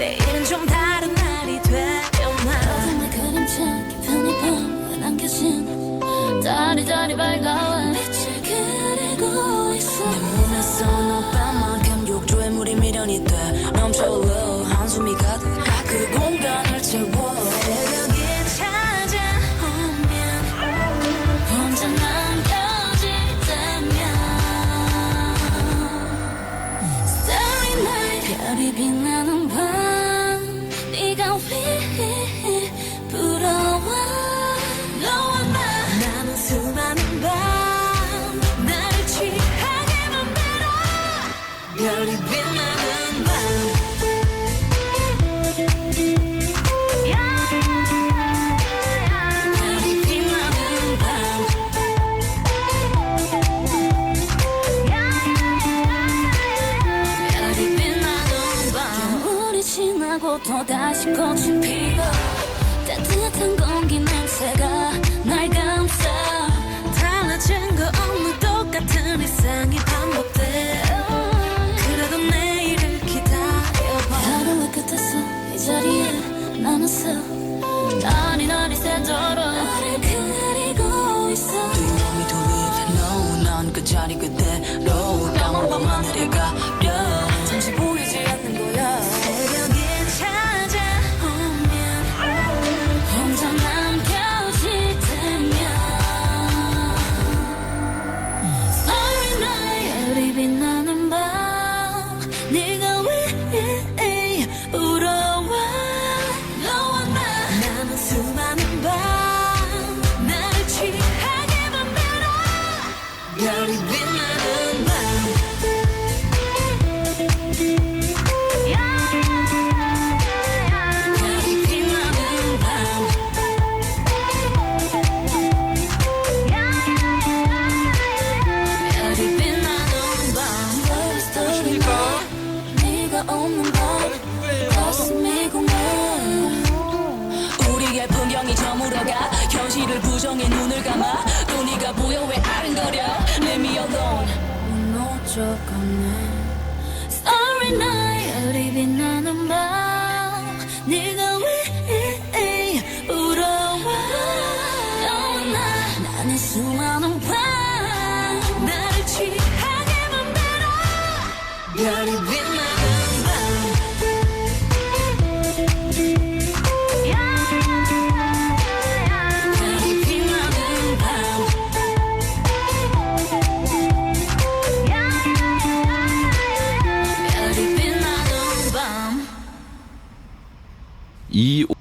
내일은 좀 다른 날이 되려나? 어둠의 그림자 깊은 이밤에 남겨진 달이 달이 밝아와. 빛을 그리고 있어. 내 몸에서 너만큼 욕조에 물이 미련이 돼. I'm so low 한숨이 가득. 그 공간을 채워. 새벽에 찾아오면 혼자 남겨지다면. Starry night 별이 빛나는 밤. 지나고 또다시 꽃이 피고 따뜻한 공기 냄새가 날 감싸 달라진 거 없는 똑같은 일상이 반복돼. 그래도 내일을 기다려봐. 하루의 끝에서 이 자리에 서 아니 어리새도록 나를 기다리고 있어. Do you want me to leave? No, 난그 자리 그대로 없는 밤 가슴이 공허 우리의 풍경이 저물어가 현실을 부정해 눈을 감아 또 네가 보여 왜 아른거려. Leave me alone. 무너져가네 Starry night 별이 빛나는 밤 네가 왜 울어와 너와 나 나는 수많은 밤 나를 취하게 만들어. 별이 빛나 i